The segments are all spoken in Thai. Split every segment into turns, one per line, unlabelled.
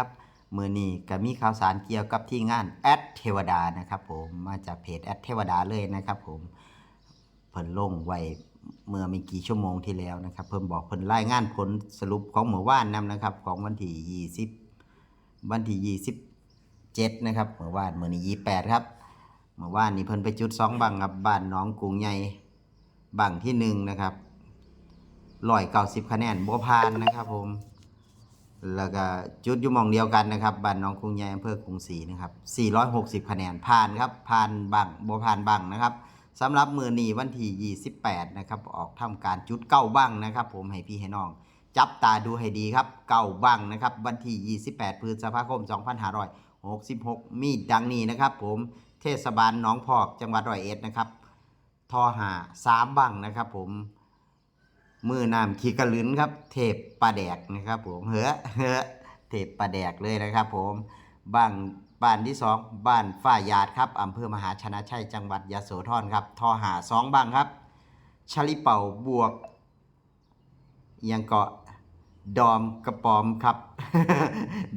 ครับมือนี้ก็มีข่าวสารเกี่ยวกับที่งานแอดเทวดานะครับผมมาจากเพจแอดเทวดาเลยนะครับผมเพิ่นลงไว้เมื่อไม่กี่ชั่วโมงที่แล้วนะครับ เพิ่นบอกเพิ่นรายงานผลสรุปของเมื่อวานนํนะครับ ของวันที่20 วันที่27นะครับเมื่อวานมื้อนี้28ครับเมื่อวานนี้เพิ่นไปจุดสองบังครับบ้านหน้องกรุงใหญ่บังที่หนึ่งนะครับ190คะแนนบ่ผ่านนะครับผม แล้วก็จุดอยู่หมองเดียวกันนะครับบ้านหน้องกรุงใหญ่อำเภอกรุงศรีนะครับ 460คะแนนผ่านครับผ่านบังบ่ผ่านบังนะครับสำหรับมือนีวันที่28นะครับออกทำการจุดเก้าบังนะครับ ผมให้พี่ให้น้อง จับตาดูให้ดีครับเก้าบังนะครับ วันที่ 28พฤษภาคม 2566 มีดังนี้นะครับ ผมเทศบาลหนองพอกจังหวัดร้อยเอ็ดนะครับทอหาสามบังนะครับ ผม มือน้ำขีกระลืนครับ เทพปลาแดกนะครับผมเฮ้อเฮ้อเทพปลาแดกเลยนะครับ ผมบ้านบ้านที่สองบ้านฝ้ายาดครับอำเภอมหาชนะชัยจังหวัดยะโสธรครับทอหาสองบังครับชลิเป่าบวก ยังเกาะดอมกระปอมครับ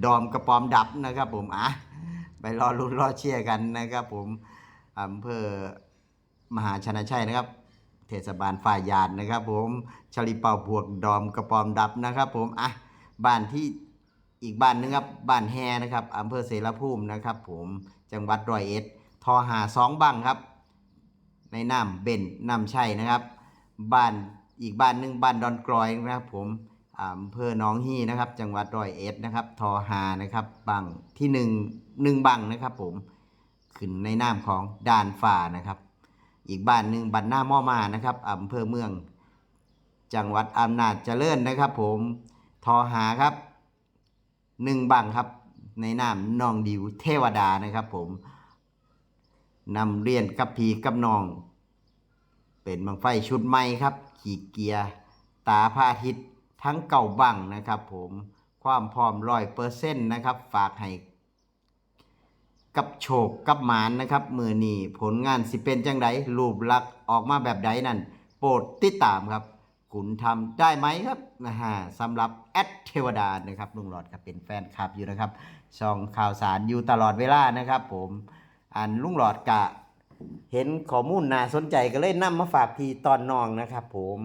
ดอมกระปอมดับนะครับ ผมอะไปรอลุ้นรอเชียร์กันนะครับ ผมอำเภอมหาชนะชัยนะครับ เทศบาลฝ่ายยานนะครับ ผมชลิเป่าบวกดอมกระปอมดับนะครับ ผมอะบ้านที่อีกบ้านหนึงครับบ้านแฮนะครับอำเภอเสรภูมินะครับ ผมจังหวัดร้อยเอ็ดทอหาสองบังครับ ในน้ำเบนน้ำชัยนะครับ บ้านอีกบ้านหนึ่งบ้านดอนกลอยนะครับ ผมอำเภอหนองฮีนะครับ จังหวัดร้อยเอ็ดนะครับทอหานะครับบังที่หนึ่งหนึ่งบังนะครับ ผมขึ้นในน้ำของด่านฝ่านะครับ อีกบ้านหนึ่งบ้านหน้าม่อมานะครับอำเภอเมือง จังหวัดอำนาจเจริญนะครับ ผมทอหาครับหนึ่งบังครับ ในนามน้องดิวเทวดานะครับ ผมนำเรียนกับพีกับน้อง เป็นบังไฟชุดใหม่ครับ ขี่เกียร์ตาพาทิตย์ทั้งเก่าบังนะครับ ผมความพร้อมร้อยเปอร์เซ็นต์นะครับ ฝากให้ กับโชคกับหมานนะครับมือนีผลงานสิเป็นจังไดรูปลักษณ์ออกมาแบบใดนั่น โปรดติดตามครับคุณทำได้ไหมครับนะฮะสำหรับแอดเทวดานะครับลุงหลอดก็เป็นแฟนคลับอยู่นะครับช่องข่าวสารอยู่ตลอดเวลานะครับ ผมอันลุงหลอดกะเห็นข้อมูลน่าสนใจก็เลยนำมาฝากพี่ตอนน้องนะครับ ผม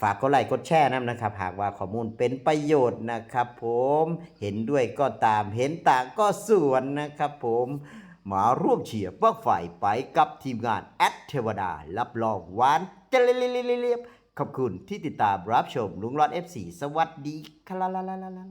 ฝากกดไลค์กดแชร์นำนะครับ หากว่าข้อมูลเป็นประโยชน์นะครับ ผมเห็นด้วยก็ตามเห็นต่างก็ส่วนนะครับ ผมมาร่วมเชียร์ว่าฝ่ายไปกับทีมงานแอดเทวดา รับรองหวานเจริญเรียบขอบคุณที่ติดตามรับชมลุงรอด F4 สวัสดีครับ